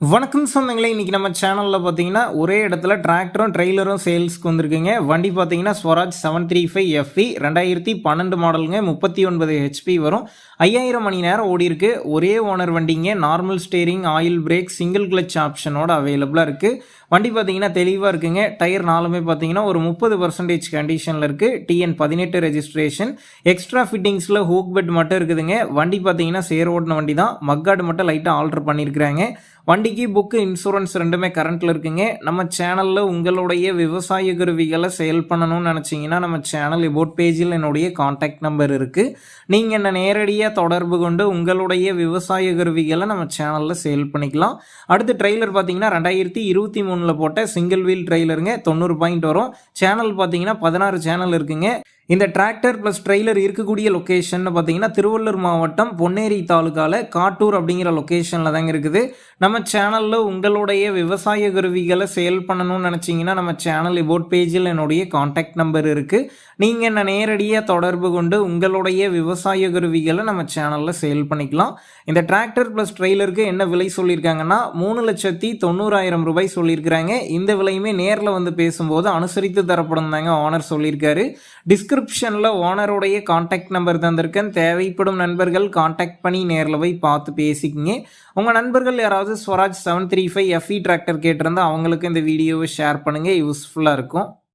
வணக்கம் சொந்தங்களே இன்றைக்கி நம்ம சேனலில் பார்த்தீங்கன்னா ஒரே இடத்துல டிராக்டரும் ட்ரெய்லரும் சேல்ஸ்க்கு வந்திருக்குங்க. வண்டி பார்த்தீங்கன்னா Swaraj seven three five FE ரெண்டாயிரத்தி பன்னெண்டு மாடலுங்க முப்பத்தி ஒன்பது ஹெச்பி வரும். ஐயாயிரம் மணி நேரம் ஓடி இருக்கு. ஒரே ஓனர் வண்டிங்க normal steering oil brake single clutch ஆப்ஷனோட அவைலபிளாக இருக்குது வண்டி பார்த்தீங்கன்னா தெளிவாக இருக்குங்க. டயர் நாலுமே பார்த்தீங்கன்னா ஒரு முப்பது பர்சன்டேஜ் கண்டிஷனில் இருக்குது டிஎன் பதினெட்டு ரெஜிஸ்ட்ரேஷன் எக்ஸ்ட்ரா ஃபிட்டிங்ஸில் ஹூக் பெட் மட்டும் இருக்குதுங்க. வண்டி பார்த்தீங்கன்னா சேர் ஓட்டின வண்டி தான் மக்காடு மட்டும் லைட்டாக ஆல்ட்ரு பண்ணியிருக்கிறாங்க வண்டிக்கு புக்கு இன்சூரன்ஸ் ரெண்டுமே கரண்ட்டில் இருக்குங்க. நம்ம சேனலில் உங்களுடைய விவசாய கருவிகளை சேல் பண்ணணும்னு நினச்சிங்கன்னா நம்ம சேனல் இபோட் பேஜில் என்னுடைய காண்டாக்ட் நம்பர் இருக்குது நீங்கள் என்ன நேரடியாக தொடர்பு கொண்டு உங்களுடைய விவசாய கருவிகளை நம்ம சேனலில் சேல் பண்ணிக்கலாம். அடுத்து ட்ரெய்லர் பார்த்தீங்கன்னா ரெண்டாயிரத்தி இருபத்தி மூணில் போட்ட சிங்கிள் வீல் ட்ரெய்லருங்க தொண்ணூறு பாயிண்ட் வரும். சேனல் பார்த்தீங்கன்னா பதினாறு சேனல் இருக்குங்க. இந்த டிராக்டர் ப்ளஸ் ட்ரெய்லர் இருக்கக்கூடிய லொக்கேஷன் பார்த்தீங்கன்னா திருவள்ளூர் மாவட்டம் பொன்னேரி தாலுக்காவில் காட்டூர் அப்படிங்கிற லொக்கேஷனில் தாங்க இருக்குது. நம்ம சேனலில் உங்களுடைய விவசாய கருவிகளை சேல் பண்ணணும்னு நினச்சிங்கன்னா நம்ம சேனல் இபோட் பேஜில் என்னுடைய காண்டாக்ட் நம்பர் இருக்குது நீங்கள் என்ன நேரடியாக தொடர்பு கொண்டு உங்களுடைய விவசாய கருவிகளை நம்ம சேனலில் சேல் பண்ணிக்கலாம். இந்த டிராக்டர் ப்ளஸ் ட்ரெய்லருக்கு என்ன விலை சொல்லியிருக்காங்கன்னா மூணு லட்சத்தி தொண்ணூறாயிரம் ரூபாய் சொல்லியிருக்கிறாங்க. இந்த விலையுமே நேரில் வந்து பேசும்போது அனுசரித்து தரப்படும் தாங்க ஆனர் சொல்லியிருக்காரு. டிஸ்கிரிப்ஷனில் ஓனருடைய காண்டாக்ட் நம்பர் தந்திருக்கேன். தேவைப்படும் நண்பர்கள் காண்டாக்ட் பண்ணி நேரில் போய் பார்த்து பேசிக்கிங்க. உங்கள் நண்பர்கள் யாராவது Swaraj seven three five FE tractor கேட்டிருந்தா அவங்களுக்கு இந்த வீடியோவை ஷேர் பண்ணுங்கள் யூஸ்ஃபுல்லாக இருக்கும்.